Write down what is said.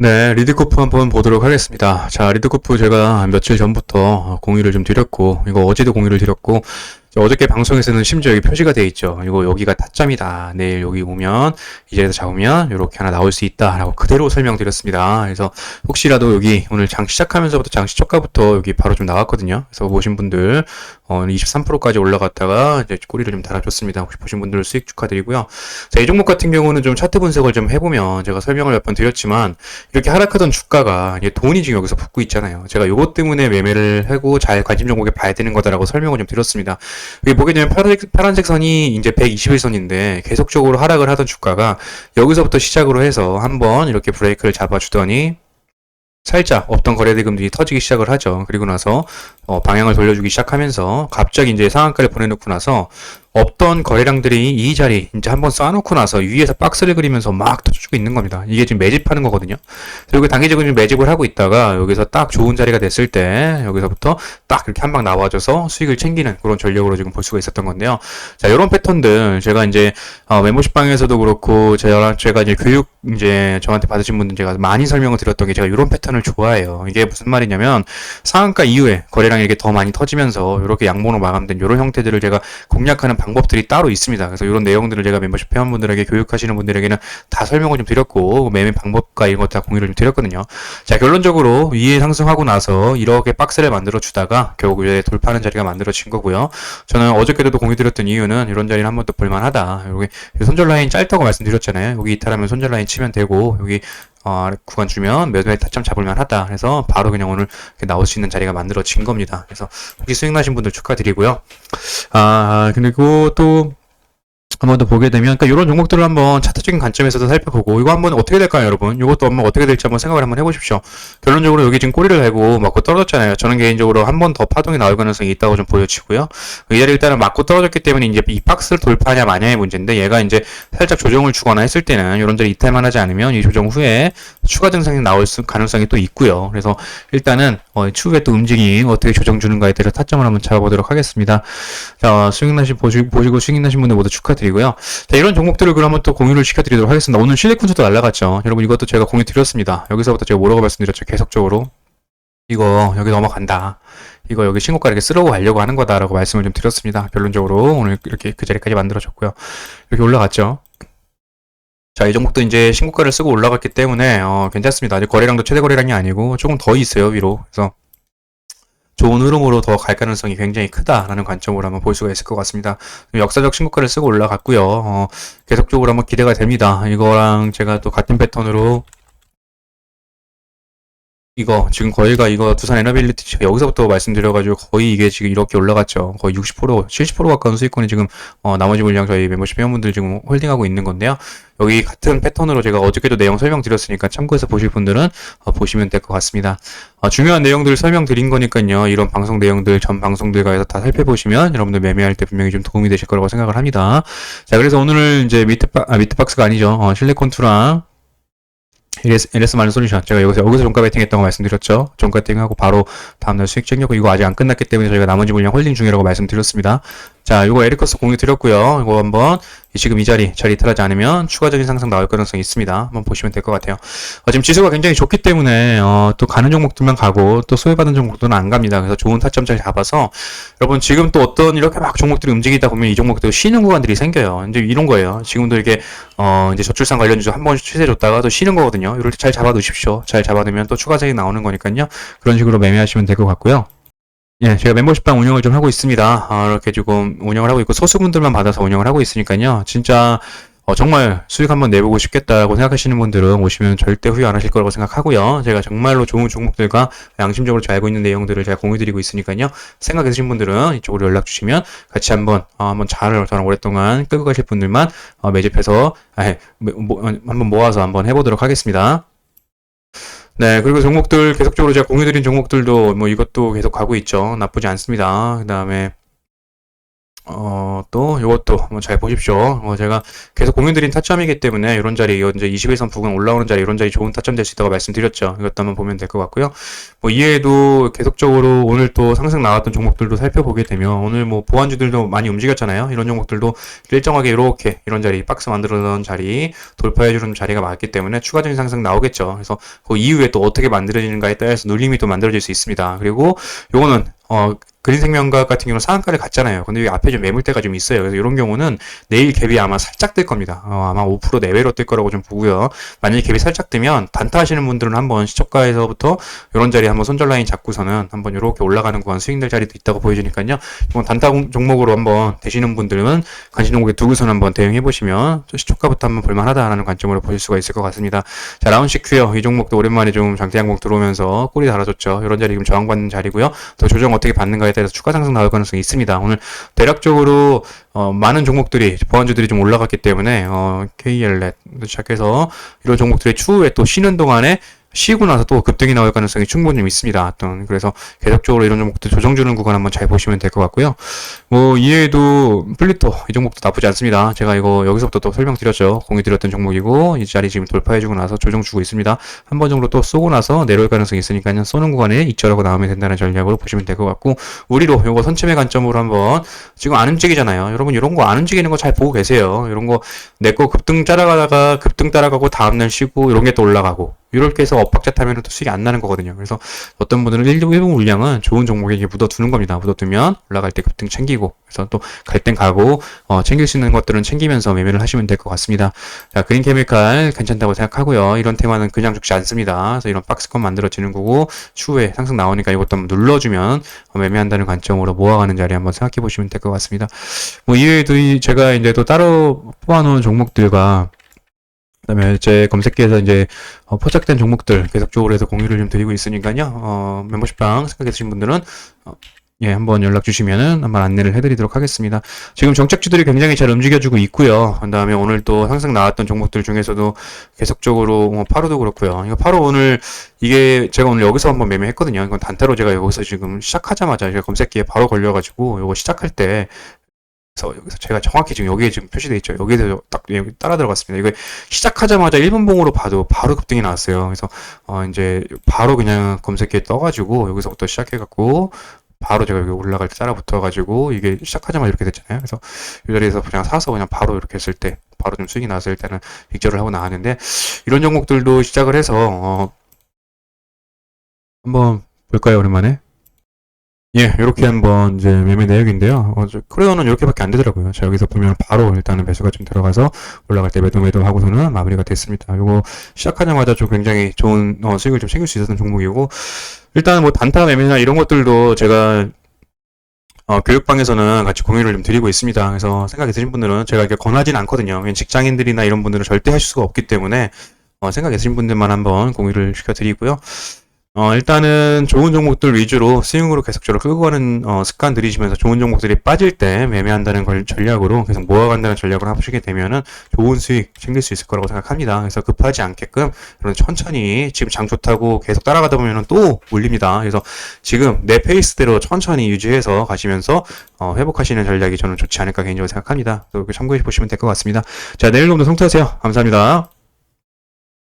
네, 리드코프 한번 보도록 하겠습니다. 자, 리드코프 제가 며칠 전부터 공유를 좀 드렸고, 이거 어제도 공유를 드렸고, 어저께 방송에서는 심지어 여기 표시가 돼 있죠. 이거 여기가 타점이다. 내일 여기 오면 이 자리에서 잡으면 이렇게 하나 나올 수 있다라고 그대로 설명드렸습니다. 그래서 혹시라도 여기 오늘 장 시작하면서부터 장 시초가부터 여기 바로 좀 나왔거든요. 그래서 보신 분들 어, 23%까지 올라갔다가 이제 꼬리를 좀 달아줬습니다. 혹시 보신 분들 수익 축하드리고요. 자, 이 종목 같은 경우는 좀 차트 분석을 좀 해보면 제가 설명을 몇 번 드렸지만 이렇게 하락하던 주가가 이제 돈이 지금 여기서 붙고 있잖아요. 제가 요것 때문에 매매를 하고 잘 관심 종목에 봐야 되는 거다라고 설명을 좀 드렸습니다. 여기 보게 되면 파란색, 파란색 선이 이제 121선인데 계속적으로 하락을 하던 주가가 여기서부터 시작으로 해서 한번 이렇게 브레이크를 잡아주더니 살짝 없던 거래대금들이 터지기 시작을 하죠. 그리고 나서 어, 방향을 돌려주기 시작하면서 갑자기 이제 상한가를 보내놓고 나서 없던 거래량들이 이 자리 이제 한번 쌓아놓고 나서 위에서 박스를 그리면서 막 터져주고 있는 겁니다. 이게 지금 매집하는 거거든요. 여기 단기적으로 좀 매집을 하고 있다가 여기서 딱 좋은 자리가 됐을 때 여기서부터 딱 이렇게 한 방 나와줘서 수익을 챙기는 그런 전략으로 지금 볼 수가 있었던 건데요. 자, 이런 패턴들 제가 이제 어, 멤버십 방에서도 그렇고 제가 제가 이제 교육 이제 저한테 받으신 분들 제가 많이 설명을 드렸던 게 제가 이런 패턴을 좋아해요. 이게 무슨 말이냐면 상한가 이후에 거래량이 이렇게 더 많이 터지면서 이렇게 양봉으로 마감된 이런 형태들을 제가 공략하는 방 법들이 따로 있습니다. 그래서 이런 내용들을 제가 멤버십 회원분들에게 교육하시는 분들에게는 다 설명을 좀 드렸고 매매 방법과 이런 것 다 공유를 좀 드렸거든요. 자 결론적으로 위에 상승하고 나서 이렇게 박스를 만들어 주다가 결국 이제 돌파하는 자리가 만들어진 거고요. 저는 어저께도 공유 드렸던 이유는 이런 자리는 한 번 더 볼만하다. 여기 손절 라인 짧다고 말씀드렸잖아요. 여기 이탈하면 손절 라인 치면 되고 여기 어, 구간 주면 매도에 타점 잡을만 하다. 그래서 바로 그냥 오늘 나올 수 있는 자리가 만들어진 겁니다. 그래서 혹시 수익 나신 분들 축하드리고요. 아, 그리고 또, 한번 더 보게 되면, 그러니까 이런 종목들을 한번 차트적인 관점에서도 살펴보고, 이거 한번 어떻게 될까요, 여러분? 이것도 한번 어떻게 될지 한번 생각을 한번 해보십시오. 결론적으로 여기 지금 꼬리를 달고 맞고 떨어졌잖아요. 저는 개인적으로 한 번 더 파동이 나올 가능성이 있다고 좀 보여지고요. 이 자리 일단은 맞고 떨어졌기 때문에 이제 이 박스를 돌파하냐 마냐의 문제인데, 얘가 이제 살짝 조정을 주거나 했을 때는 이런 자리 이탈만 하지 않으면 이 조정 후에 추가 증상이 나올 수, 가능성이 또 있고요. 그래서 일단은 어, 추후에 또 움직임 어떻게 조정 주는가에 대해서 타점을 한번 잡아보도록 하겠습니다. 자, 수익 나신 보시, 보시고 수익 나신 분들 모두 축하드 리고요. 자, 이런 종목들을 한번 또 공유를 시켜드리도록 하겠습니다. 오늘 실리콘즈도 날라갔죠. 여러분 이것도 제가 공유 드렸습니다. 여기서부터 제가 뭐라고 말씀드렸죠. 계속적으로. 이거 여기 넘어간다. 이거 여기 신고가 이렇게 쓰러고 가려고 하는 거다라고 말씀을 좀 드렸습니다. 결론적으로 오늘 이렇게 그 자리까지 만들어졌고요. 이렇게 올라갔죠. 자, 이 종목도 이제 신고가를 쓰고 올라갔기 때문에 어, 괜찮습니다. 아직 거래량도 최대 거래량이 아니고 조금 더 있어요 위로. 그래서 좋은 흐름으로 더 갈 가능성이 굉장히 크다라는 관점으로 한번 볼 수가 있을 것 같습니다. 역사적 신고가를 쓰고 올라갔고요. 어, 계속적으로 한번 기대가 됩니다. 이거랑 제가 또 같은 패턴으로 이거 지금 거의가 이거 두산 에너빌리티 여기서부터 말씀드려가지고 거의 이게 지금 이렇게 올라갔죠. 거의 60% 70% 가까운 수익권이 지금 어, 나머지 물량 저희 멤버십 회원분들 지금 홀딩하고 있는 건데요. 여기 같은 패턴으로 제가 어저께도 내용 설명드렸으니까 참고해서 보실 분들은 어, 보시면 될 것 같습니다. 어, 중요한 내용들을 설명드린 거니까요. 이런 방송 내용들 전 방송들과에서 다 살펴보시면 여러분들 매매할 때 분명히 좀 도움이 되실 거라고 생각을 합니다. 자 그래서 오늘은 이제 미트 박 아, 미트 박스가 아니죠. 어, 실리콘투랑 LS 마른 솔루션. 제가 여기서, 여기서 종가 베팅 했다고 말씀드렸죠. 종가 베팅하고 바로 다음날 수익 챙겼고, 이거 아직 안 끝났기 때문에 저희가 나머지 물량 홀딩 중이라고 말씀드렸습니다. 자, 이거 에리커스 공유 드렸고요. 이거 한번 지금 이 자리 잘 이탈하지 않으면 추가적인 상승 나올 가능성이 있습니다. 한번 보시면 될 것 같아요. 어, 지금 지수가 굉장히 좋기 때문에 어, 또 가는 종목들만 가고 또 소외받은 종목들은 안 갑니다. 그래서 좋은 타점 잘 잡아서 여러분 지금 또 어떤 이렇게 막 종목들이 움직이다 보면 이 종목들 쉬는 구간들이 생겨요. 이제 이런 거예요. 지금도 이렇게 어, 이제 저출산 관련주 한 번씩 추세 줬다가 또 쉬는 거거든요. 이럴 때 잘 잡아 두십시오. 잘 잡아 두면 또 추가적이 나오는 거니까요. 그런 식으로 매매하시면 될 것 같고요. 예, 제가 멤버십방 운영을 좀 하고 있습니다. 아, 이렇게 조금 운영을 하고 있고 소수분들만 받아서 운영을 하고 있으니까요. 진짜 어, 정말 수익 한번 내보고 싶겠다고 생각하시는 분들은 오시면 절대 후회 안 하실 거라고 생각하고요. 제가 정말로 좋은 종목들과 양심적으로 잘 알고 있는 내용들을 제가 공유드리고 있으니까요. 생각 있으신 분들은 이쪽으로 연락 주시면 같이 한번 어, 한번 잘 저랑 오랫동안 끌고 가실 분들만 어, 매집해서 아, 뭐, 한번 모아서 한번 해보도록 하겠습니다. 네, 그리고 종목들 계속적으로 제가 공유드린 종목들도 뭐 이것도 계속 가고 있죠. 나쁘지 않습니다. 그 다음에 어, 또, 요것도 한번 잘 보십시오. 어, 제가 계속 공유드린 타점이기 때문에 이런 자리, 이제 21선 부근 올라오는 자리, 이런 자리 좋은 타점 될 수 있다고 말씀드렸죠. 이것도 한번 보면 될 것 같고요. 뭐, 이외에도 계속적으로 오늘 또 상승 나왔던 종목들도 살펴보게 되면 오늘 뭐 보안주들도 많이 움직였잖아요. 이런 종목들도 일정하게 이렇게 이런 자리, 박스 만들어 놓은 자리, 돌파해주는 자리가 많기 때문에 추가적인 상승 나오겠죠. 그래서 그 이후에 또 어떻게 만들어지는가에 따라서 눌림이 또 만들어질 수 있습니다. 그리고 요거는, 어, 그린생명과 같은 경우는 상한가를 갔잖아요. 근데 여기 앞에 좀 매물대가 좀 있어요. 그래서 이런 경우는 내일 갭이 아마 살짝 뜰 겁니다. 어, 아마 5% 내외로 뜰 거라고 좀 보고요. 만약에 갭이 살짝 뜨면 단타 하시는 분들은 한번 시초가에서부터 이런 자리 한번 손절 라인 잡고서는 한번 이렇게 올라가는 구간 스윙될 자리도 있다고 보여주니까요. 이건 단타 공- 종목으로 한번 되시는 분들은 관심 종목에 두고선 한번 대응해 보시면 시초가부터 한번 볼만하다라는 관점으로 보실 수가 있을 것 같습니다. 자, 라운시큐어 이 종목도 오랜만에 좀 장대 항공 들어오면서 꼬리 달아줬죠. 이런 자리 지금 저항받는 자리고요. 또 조정 어떻게 받는가에 따라서 추가 상승 나올 가능성이 있습니다. 오늘 대략적으로 어, 많은 종목들이 보안주들이 좀 올라갔기 때문에 어, KL넷 시작해서 이런 종목들이 추후에 또 쉬는 동안에 쉬고 나서 또 급등이 나올 가능성이 충분히 좀 있습니다. 어떤 그래서 계속적으로 이런 종목들 조정 주는 구간 한번 잘 보시면 될 것 같고요. 뭐 이외에도 플리토 이 종목도 나쁘지 않습니다. 제가 이거 여기서부터 또 설명드렸죠. 공유 드렸던 종목이고 이 자리 지금 돌파해주고 나서 조정 주고 있습니다. 한 번 정도 또 쏘고 나서 내려올 가능성이 있으니까요. 쏘는 구간에 익절하고 나오면 된다는 전략으로 보시면 될 것 같고 우리로 요거 선침의 관점으로 한번 지금 안 움직이잖아요. 여러분 이런 거 안 움직이는 거 잘 보고 계세요. 이런 거 내 거 급등 따라가다가 급등 따라가고 다음날 쉬고 이런 게 또 올라가고 이렇게 해서 엇박자 타면은 또 수익이 안 나는 거거든요. 그래서 어떤 분들은 1, 1분 물량은 좋은 종목에 이렇게 묻어두는 겁니다. 묻어두면 올라갈 때 급등 챙기고 그래서 또 갈 땐 가고 어, 챙길 수 있는 것들은 챙기면서 매매를 하시면 될 것 같습니다. 자, 그린 케미칼 괜찮다고 생각하고요. 이런 테마는 그냥 죽지 않습니다. 그래서 이런 박스권 만들어지는 거고 추후에 상승 나오니까 이것도 한번 눌러주면 어, 매매한다는 관점으로 모아가는 자리 한번 생각해 보시면 될 것 같습니다. 뭐 이외에도 이 제가 이제 또 따로 뽑아놓은 종목들과 그다음에 제 검색기에서 이제 어, 포착된 종목들 계속적으로 해서 공유를 좀 드리고 있으니까요. 어, 멤버십방 생각해 주신 분들은 어, 예, 한번 연락 주시면은 한번 안내를 해드리도록 하겠습니다. 지금 정책주들이 굉장히 잘 움직여주고 있고요. 그 다음에 오늘 또 항상 나왔던 종목들 중에서도 계속적으로 뭐 파로도 그렇고요. 이거 파로 오늘 이게 제가 오늘 여기서 한번 매매했거든요. 이건 단타로 제가 여기서 지금 시작하자마자 제가 검색기에 바로 걸려가지고 이거 시작할 때 그래서 여기서 제가 정확히 지금 여기에 지금 표시돼 있죠. 여기에서 딱 여기 따라 들어갔습니다. 이거 시작하자마자 1분 봉으로 봐도 바로 급등이 나왔어요. 그래서 어 이제 바로 그냥 검색기에 떠가지고 여기서부터 시작해갖고 바로 제가 여기 올라갈 때 따라 붙어가지고 이게 시작하자마자 이렇게 됐잖아요. 그래서 이 자리에서 그냥 사서 그냥 바로 이렇게 했을 때 바로 좀 수익이 나서 일단은 익절을 하고 나왔는데 이런 종목들도 시작을 해서 어 한번 볼까요 오랜만에? 예, 이렇게 한번 이제 매매 내역인데요. 어, 저 코레오는 이렇게밖에 안 되더라고요. 자, 여기서 보면 바로 일단은 매수가 좀 들어가서 올라갈 때 매도 매도 하고서는 마무리가 됐습니다. 요거 시작하자마자 좀 굉장히 좋은 어, 수익을 좀 챙길 수 있었던 종목이고 일단 뭐 단타 매매나 이런 것들도 제가 어, 교육방에서는 같이 공유를 좀 드리고 있습니다. 그래서 생각이 드신 분들은 제가 이렇게 권하진 않거든요. 직장인들이나 이런 분들은 절대 하실 수가 없기 때문에 어, 생각 있으신 분들만 한번 공유를 시켜드리고요. 어, 일단은 좋은 종목들 위주로 스윙으로 계속적으로 끌고 가는 어, 습관 들이시면서 좋은 종목들이 빠질 때 매매한다는 걸 전략으로 계속 모아간다는 전략으로 하시게 되면은 좋은 수익 챙길 수 있을 거라고 생각합니다. 그래서 급하지 않게끔 그런 천천히 지금 장 좋다고 계속 따라가다 보면은 또 올립니다. 그래서 지금 내 페이스대로 천천히 유지해서 가시면서 어, 회복하시는 전략이 저는 좋지 않을까 개인적으로 생각합니다. 또 참고해 보시면 될 것 같습니다. 자, 내일 좀더 성투하세요. 감사합니다.